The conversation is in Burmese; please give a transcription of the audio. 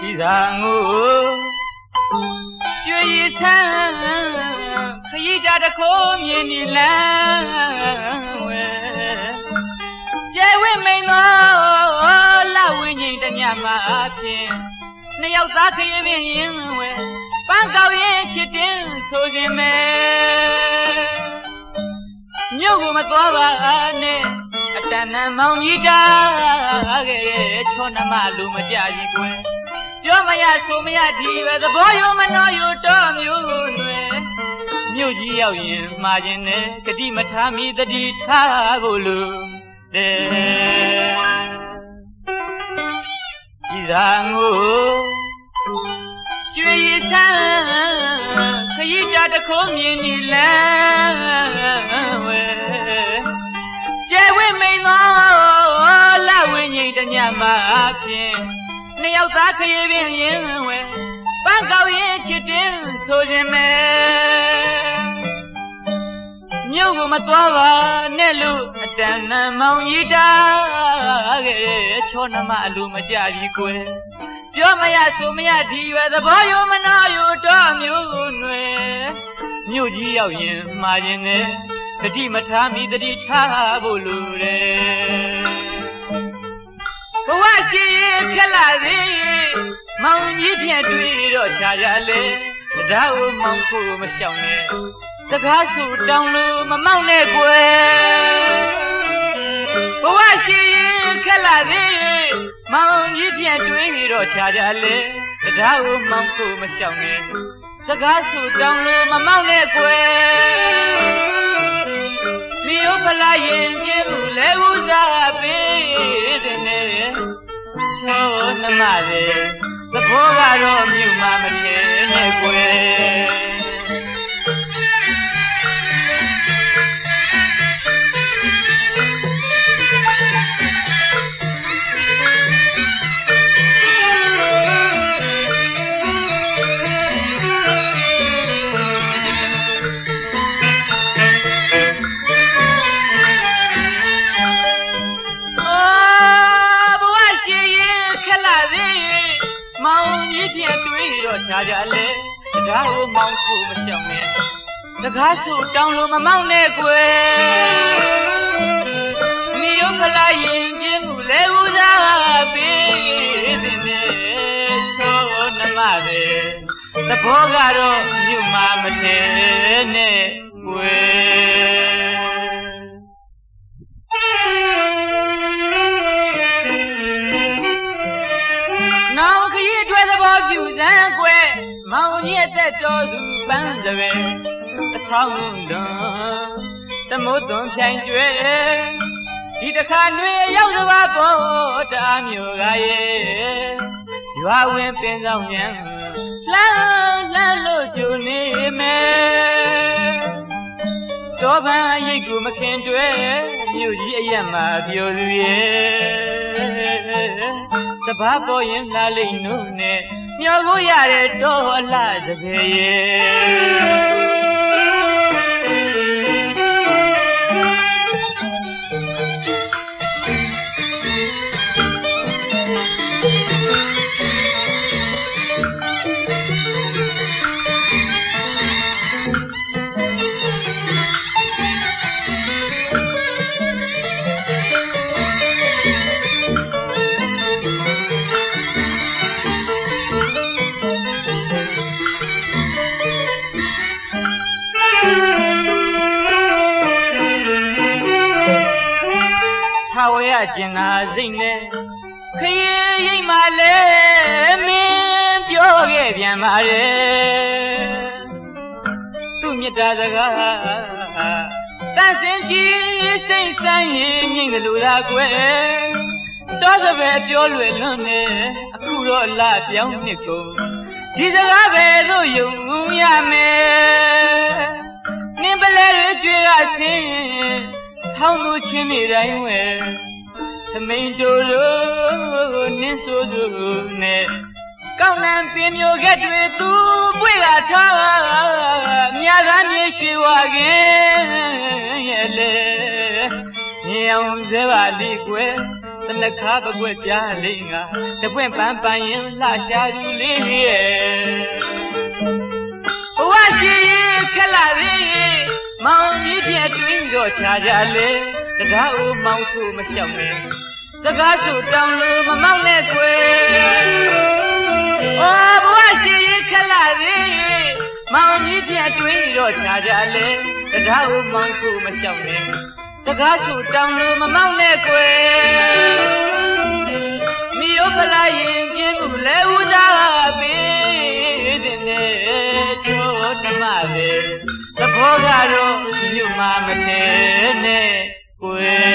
စီစာငိုရွှေရည်ဆန်းခရီးတာတခိုးမြင်နေလန်းဝဲကျဲဝဲမိန်သောလဝင်းငိမ့်တညမှာဖြင့်နှစ်ယောက်သားခရင်ပင်ရင်ဝဲပန်းကောက်ရင်ချစ်တင်ဆိုခြင်းမဲမြို့ကိုမသွားပါနဲ့အတန်နံမောင်ကြီးတာခဲ့တဲ့ချောနှမလူမကြပြီကွယ်ပြောမရ ဆိုမရဒီပဲသဘောယုံမနှောယုံတော့မျိုးတွေမြို့ကြီးရောက်ရင်မှားခြင်းနဲ့ဂတိမထားမိတတိထားဖို့လူတဲ့စီစာငိုရွှေရည်ဆန်းခရီးတာတခိုးမြင်နေလန်းဝဲကျဲဝဲမိန်သောလဝင်းငိမ့်တညမှာဖြင့် နှစ်ယောက်သားခရီးပင်ရင်ဝဲပန်းကောက်ရင်ချစ်တင်ဆိုခြင်းမဲမြို့ကိုမသွားပါနဲ့လို့အတန်နံမောင်ရီတာခဲ့ချောနှမအလိုမကြပြီကွယ်ပြောမရဆိုမရဒီပဲသဘောယုံမနာယုံတော့မျိုးနွယ်မြို့ကြီးရောက်ရင်မှားခြင်းနဲ့တတိမထားမိတတိထားဖို့လိုတယ် ဘဝရှိခက်လာသေးမောင်ကြီးဖြင့်တွေ့တော့ခြားကြလေဒါ့ကိုမောင်ဖို့မရှောင်နဲ့စကားဆူတောင်းလို့မမောက်နဲ့ကွယ်ဘဝရှိခက်လာသေးမောင်ကြီးဖြင့်တွေ့တော့ခြားကြလေဒါ့ကိုမောင်ဖို့မရှောင်နဲ့စကားဆူတောင်းလို့မမောက်နဲ့ကွယ်မြို့ဖလာရင်ကျင်းမှုလဲဥစားပေးတဲ့နဲ့ချော နှမတဲ့သဘောကတော့မြူမှမထဲနဲ့ကွယ် သေးမောင်ကြီးဖြင့်တွေ့တော့ခြားကြလေဒါကိုမောင်ကိုမရှောင်နဲ့စကားဆူတောင်းလို့မမောက်နဲ့ကွယ်မိယဖလာရင်ချင်းမှုလဲဦးစားပေးတဲ့နဲ့ချောနှမတဲ့သဘောကတော့မြုပ်မှမထဲနဲ့ကွယ် မောင်ကြီးအသက်တော်သူပန်းစပယ်အဆောင်တွန်တမိုးသွန်ဖြိုင်ကျွဲဒီတခါနှွေရောက်စပါပေါ်တာမျိုးကရဲ့ရွာဝင်ပင်ဆောင်ညံလှမ်းလှမ်းလို့ဂျူနေမယ်တော်ပန်းရိတ်ကူမခင်တွဲမြို့ကြီးအရက်မှာပြိုသူရဲ့စဘာပေါ်ရင်လာလိမ့်နုနဲ့ မျောကိုရတဲ့တော်အလားစပယ်ရဲ့ ဝရကျင်နာစိတ်နဲ့ခရီးရိတ်မှလဲမင်းပြောခဲ့ပြန်ပါရဲ့သူမြတ်တာစကားတန်စင်ကြီးစိတ်ဆိုင်ရင်မြင့်ကလူသာကွယ်တောစပယ်ပြောလွယ်လွန်းနေအခုတော့လာပြောင်းနှစ်ကုန်ဒီစကားပဲသို့ယုံရမယ်နင်းပလဲတွေကြွေကဆင်း ဆောင်းသူချင်းနေတိုင်းဝဲသမိန်တို့တို့နင်းဆိုးဆိုးနဲ့ကောင်းလံပင်မျိုးကဲ့တွေသူပွေလာထားမြာသားမြေရွှေဝါခင်ရဲ့လေမြေအောင်စဲပါလိကွယ်တနခါပကွက်ကြားလေးငါတပွင့်ပန်းပန်းရင်လှရှာသူလေးရဲ့ဘဝရှိရင်ခက်လာသေး ရင်မောင်ကြီးပြတွင်းတော့ချာကြလေတရားအိုးမောင်ခုမလျှောက်နဲ့စကားဆိုတောင်းလို့မမောက်နဲ့ကွယ်အော်ဘဝရှိရင်ခက်လာသေးရင်မောင်ကြီးပြတွင်းတော့ချာကြလေတရားအိုးမောင်ခုမလျှောက်နဲ့စကားဆိုတောင်းလို့မမောက်နဲ့ကွယ်မိယုပလာရင်ကျင်းမှုလဲဦးစားပေးတဲ့နဲ့ချိုးနှမလေ သဘောကတော့မြို့မှာမထဲနဲ့ကွယ်